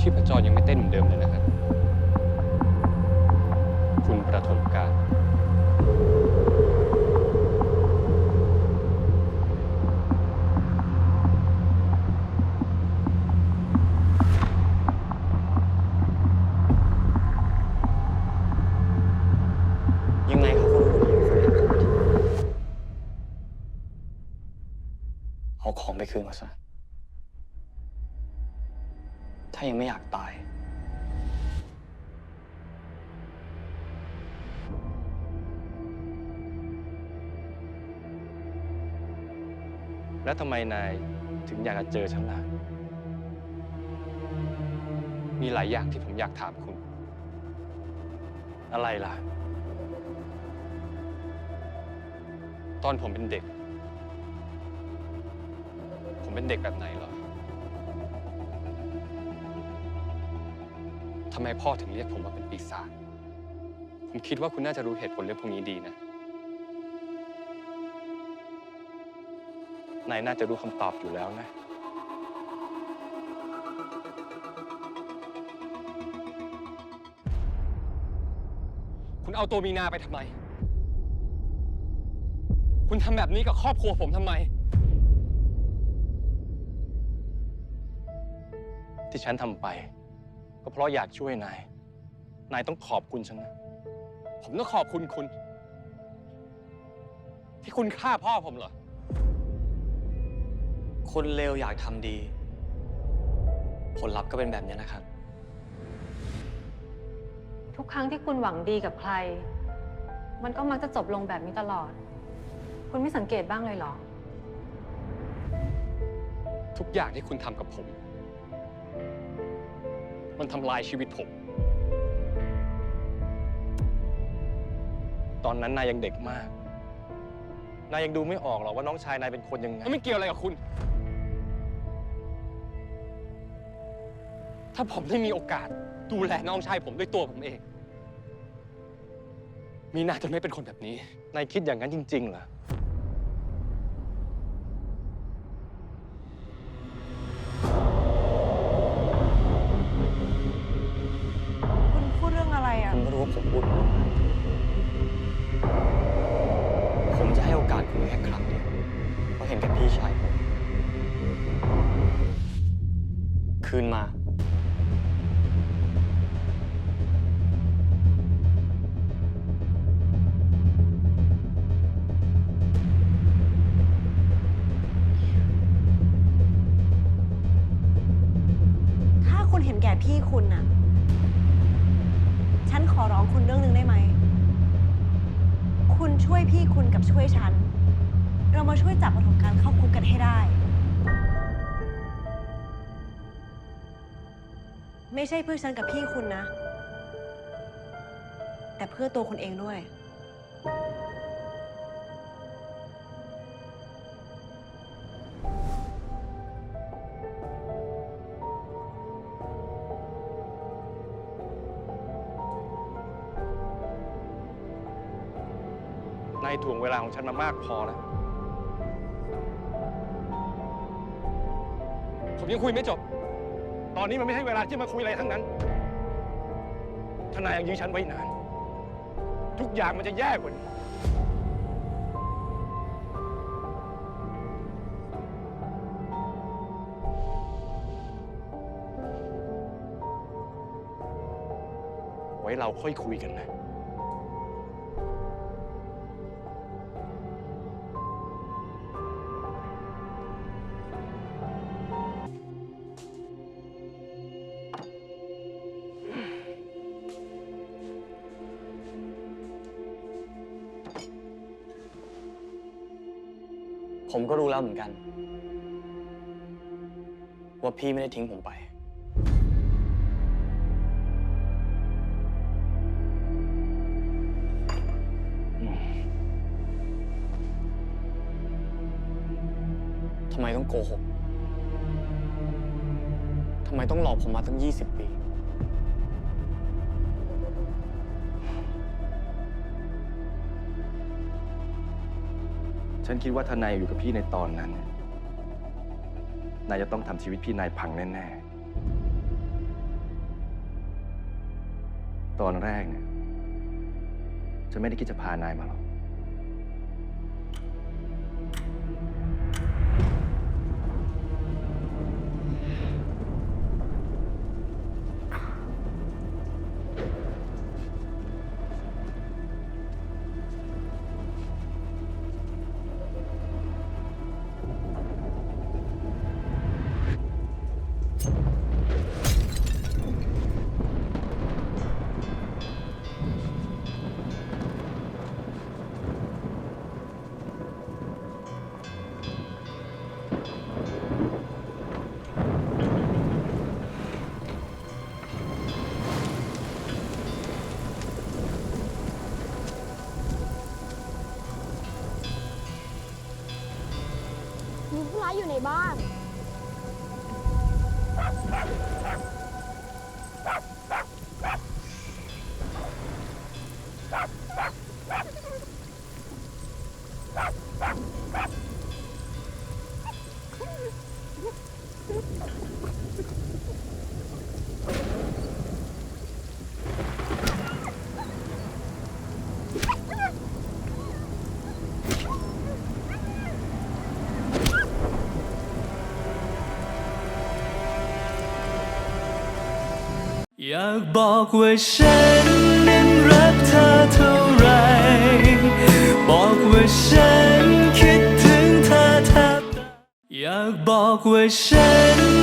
ชีพจรยังไม่เต้นเหมือนเดิมเลยนะครับ คุณประถมการยังไงเขาก็รู้อยู่คนเดียวเอาของไปคืนมาซะ ถ้ายังไม่อยากตาย แล้วทำไมนายถึงอยากจะเจอฉันล่ะ มีหลายอย่างที่ผมอยากถามคุณ อะไรล่ะ ตอนผมเป็นเด็ก ผมเป็นเด็กแบบไหนเหรอ ทำไมพ่อถึงเรียกผมว่าเป็นปีศาจ ผมคิดว่าคุณน่าจะรู้เหตุผลเรื่องพวกนี้ดีนะ นายน่าจะรู้คำตอบอยู่แล้วนะ คุณเอาตัวมีนาไปทำไม คุณทำแบบนี้กับครอบครัวผมทำไม ที่ฉันทำไป ก็เพราะอยากช่วยนาย นายต้องขอบคุณฉันนะ ผมต้องขอบคุณคุณ ที่คุณฆ่าพ่อผมเหรอ คนเลวอยากทำดี ผลลัพธ์ก็เป็นแบบนี้นะครับ ทุกครั้งที่คุณหวังดีกับใคร มันก็มักจะจบลงแบบนี้ตลอด คุณไม่สังเกตบ้างเลยเหรอ ทุกอย่างที่คุณทำกับผม มันทำลายชีวิตผม ตอนนั้นนายยังเด็กมาก นายยังดูไม่ออกหรอกว่าน้องชายนายเป็นคนยังไง ไม่เกี่ยวอะไรกับคุณ ถ้าผมได้มีโอกาสดูแลน้องชายผมด้วยตัวผมเอง มีนาจะไม่เป็นคนแบบนี้ นายคิดอย่างนั้นจริงๆเหรอ ดเรื่องอะไรอะคุณก็รู้ว่าผมพูดผมจะให้โอกาสคุณแค่ครั้งเดียวเพราะเห็นแกับพี่ชายผมคืนมาถ้าคุณเห็นแก่พี่คุณน่ะ ฉันขอร้องคุณเรื่องหนึ่งได้ไหม คุณช่วยพี่คุณกับช่วยฉัน เรามาช่วยจับประถมการเข้าคุกกันให้ได้ ไม่ใช่เพื่อฉันกับพี่คุณนะ แต่เพื่อตัวคุณเองด้วย นายถ่วงเวลาของฉันมามากพอแล้ว ผมยังคุยไม่จบ ตอนนี้มันไม่ใช่เวลาที่มาคุยอะไรทั้งนั้นถ้านายยังยื้อฉันไว้นาน ทุกอย่างมันจะแย่กว่านี้ ไว้เราค่อยคุยกันนะ ผมก็รู้แล้วเหมือนกัน ว่าพี่ไม่ได้ทิ้งผมไป ทำไมต้องโกหก ทำไมต้องหลอกผมมาตั้ง 20 ปี ฉันคิดว่าทนายอยู่กับพี่ในตอนนั้นนายจะต้องทำชีวิตพี่นายพังแน่ๆ ตอนแรกเนี่ยฉันไม่ได้คิดจะพานายมาหรอก อยู่ในบ้าน อยากบอกว่าฉันนั้นรักเธอเท่าไร บอกว่าฉันคิดถึงเธอแทบอยากบอกว่าฉัน